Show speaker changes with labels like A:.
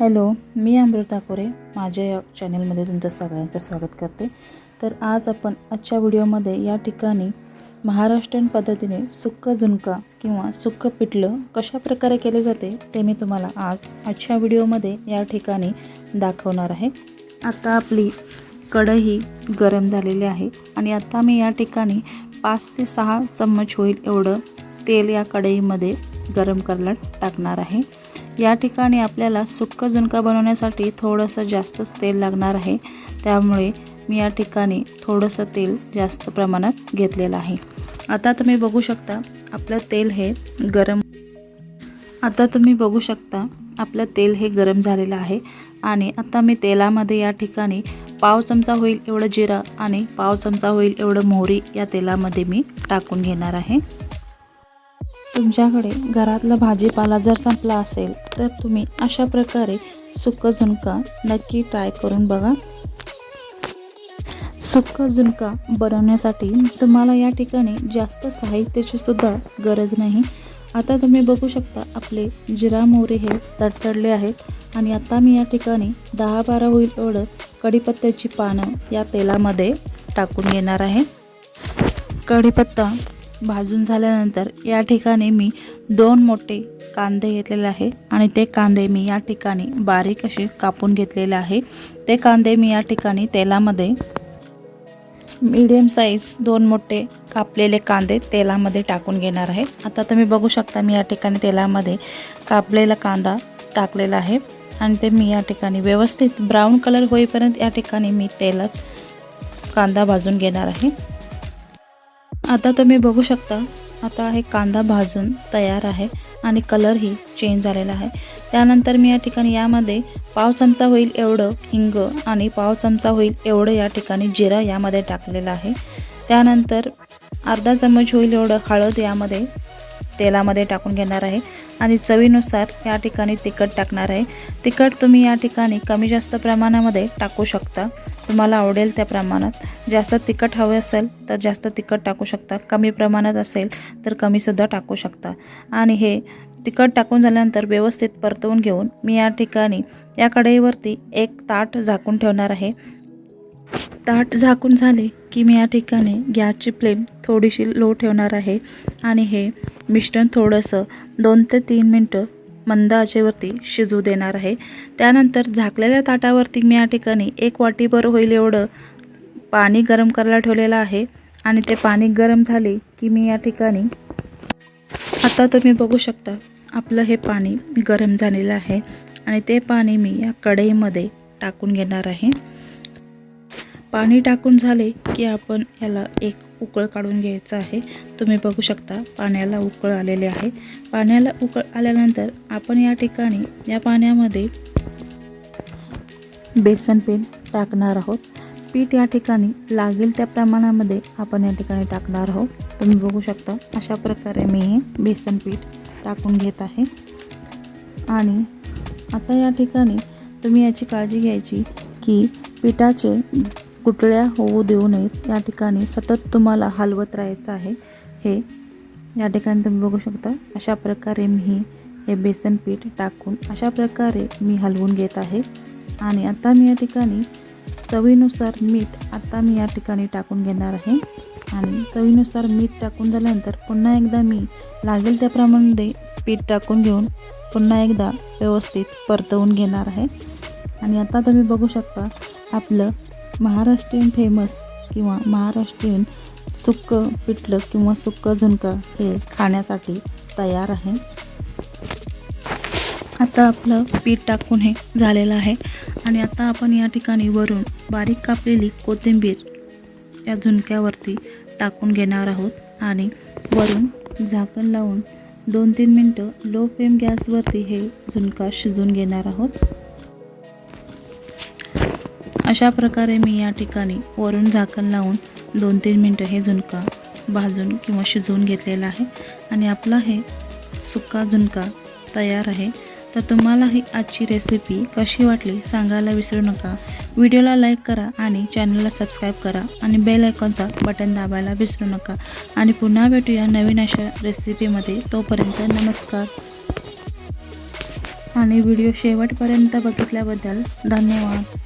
A: Hello मी अमृता कोरे माझ्या या चॅनलमध्ये तुमचं सगळ्यांचं स्वागत करते. तर आज आपण आजच्या व्हिडिओमध्ये या ठिकाणी महाराष्ट्रीयन पद्धतीने सुक्क झुणका किंवा सुक्क पिठलं कशा प्रकारे केले जाते ते मी तुम्हाला आज आजच्या व्हिडिओमध्ये या ठिकाणी दाखवणार आहे. आता आपली कढई गरम झालेली आहे आणि आता मी या ठिकाणी पाच ते सहा चम्मच होईल एवढं तेल या कढईमध्ये गरम करायला टाकणार आहे. या ठिकाणी आपल्याला सुक्क झुणका बनवण्यासाठी थोडंसं जास्तच तेल लागणार आहे. त्यामुळे मी या ठिकाणी थोडंसं तेल जास्त प्रमाणात घेतलेलं आहे. आता तुम्ही बघू शकता आपलं तेल हे गरम आता तुम्ही बघू शकता आपलं तेल हे गरम झालेलं आहे. आणि आता मी तेलामध्ये या ठिकाणी पाव चमचा होईल एवढं जिरा आणि पाव चमचा होईल एवढं मोहरी या तेलामध्ये मी टाकून घेणार आहे. तुमच्याकडे घरातला भाजीपाला जर संपला असेल तर तुम्ही अशा प्रकारे सुकं झुणका नक्की ट्राय करून बघा. सुक्क झुणका बनवण्यासाठी तुम्हाला या ठिकाणी जास्त साहित्याची सुद्धा गरज नाही. आता तुम्ही बघू शकता आपले जिरा मोहरी हे तडतडले आहेत आणि आता मी या ठिकाणी दहा बारा होईल एवढं कढीपत्त्याची पानं या तेलामध्ये टाकून घेणार आहे. कढीपत्ता भाजून झाल्यानंतर या ठिकाणी मी दोन मोठे कांदे घेतलेले आहे आणि ते कांदे मी या ठिकाणी बारीक असे कापून घेतलेले आहे. ते कांदे मी या ठिकाणी तेलामध्ये मीडियम साईज दोन मोठे कापलेले कांदे तेलामध्ये टाकून घेणार आहे. आता तुम्ही बघू शकता मी या ठिकाणी तेलामध्ये कापलेला कांदा टाकलेला आहे आणि ते मी या ठिकाणी व्यवस्थित ब्राऊन कलर होईपर्यंत या ठिकाणी मी तेलात कांदा भाजून घेणार आहे. आता तुम्ही बघू शकता आता हे कांदा भाजून तयार आहे आणि कलरही चेंज झालेला आहे. त्यानंतर मी या ठिकाणी यामध्ये पाव चमचा होईल एवढं हिंग आणि पाव चमचा होईल एवढं या ठिकाणी जिरं यामध्ये टाकलेलं आहे. त्यानंतर अर्धा चम्मच होईल एवढं हळद यामध्ये तेलामध्ये टाकून घेणार आहे आणि चवीनुसार या ठिकाणी तिखट टाकणार आहे. तिखट तुम्ही या ठिकाणी कमी जास्त प्रमाणामध्ये टाकू शकता. तुम्हाला आवडेल त्या प्रमाणात. जास्त तिखट हवे असेल तर जास्त तिखट टाकू शकता. कमी प्रमाणात असेल तर कमीसुद्धा टाकू शकता. आणि हे तिखट टाकून झाल्यानंतर व्यवस्थित परतवून घेऊन मी या ठिकाणी या कढईवरती एक ताट झाकून ठेवणार आहे. ताट झाकून झाले की मी या ठिकाणी गॅसची फ्लेम थोडीशी लो ठेवणार आहे. आणि हे मिश्रण थोडंसं दोन ते तीन मिनटं मंद आचेवरती शिजू देणार आहे. त्यानंतर झाकलेल्या ताटावरती मी या ठिकाणी एक वाटीभर होईल एवढं पाणी गरम करायला ठेवलेलं आहे. आणि ते पाणी गरम झाले की मी या ठिकाणी आता तुम्ही बघू शकता आपलं हे पाणी गरम झालेलं आहे. आणि ते पाणी मी या कढईमध्ये टाकून घेणार आहे. पाणी टाकून झाले की आपण याला एक उकळ काढून घ्यायचं आहे. तुम्ही बघू शकता पाण्याला उकळ आलेले आहे. पाण्याला उकळ आल्यानंतर आपण या ठिकाणी या पाण्यामध्ये बेसन पीठ टाकणार आहोत. पीठ या ठिकाणी लागेल त्या प्रमाणामध्ये आपण या ठिकाणी टाकणार आहोत. तुम्ही बघू शकता अशा प्रकारे मी हे बेसन पीठ टाकून घेत आहे. आणि आता या ठिकाणी तुम्ही याची काळजी घ्यायची की पिठाचे गुटळ्या होऊ देऊ नयेत. या ठिकाणी सतत तुम्हाला हलवत राहायचं आहे. हे या ठिकाणी तुम्ही बघू शकता. अशा प्रकारे मी हे बेसन पीठ टाकून अशा प्रकारे मी हलवून घेत आहे. आणि आता मी या ठिकाणी चवीनुसार मीठ आता मी या ठिकाणी टाकून घेणार आहे. आणि चवीनुसार मीठ टाकून झाल्यानंतर पुन्हा एकदा मी लागेल त्याप्रमाणे पीठ टाकून घेऊन पुन्हा एकदा व्यवस्थित परतवून घेणार आहे. आणि आता तुम्ही बघू शकता आपलं महाराष्ट्रीयन फेमस किंवा महाराष्ट्रीयन सुक्कं पिठलं किंवा सुक्कं झुणका हे खाण्यासाठी तयार आहे. आता आपलं पीठ टाकून हे झालेलं आहे आणि आता आपण या ठिकाणी वरून बारीक कापलेली कोथिंबीर या झुणक्यावरती टाकून घेणार आहोत आणि वरून झाकण लावून दोन तीन मिनटं लो फ्लेम गॅसवरती हे झुणका शिजून घेणार आहोत. अशा प्रकारे मी या ठिकाणी वरून झाकण लावून दोन तीन मिनटं हे झुणका भाजून किंवा शिजवून घेतलेला आहे. आणि आपला हे सुका झुणका तयार आहे. तर तुम्हाला ही आजची रेसिपी कशी वाटली सांगायला विसरू नका. व्हिडिओला लाईक करा आणि चॅनलला सबस्क्राईब करा आणि बेल आयकॉनचा बटन दाबायला विसरू नका. आणि पुन्हा भेटूया नवीन अशा रेसिपीमध्ये तोपर्यंत नमस्कार. आणि व्हिडिओ शेवटपर्यंत बघितल्याबद्दल धन्यवाद.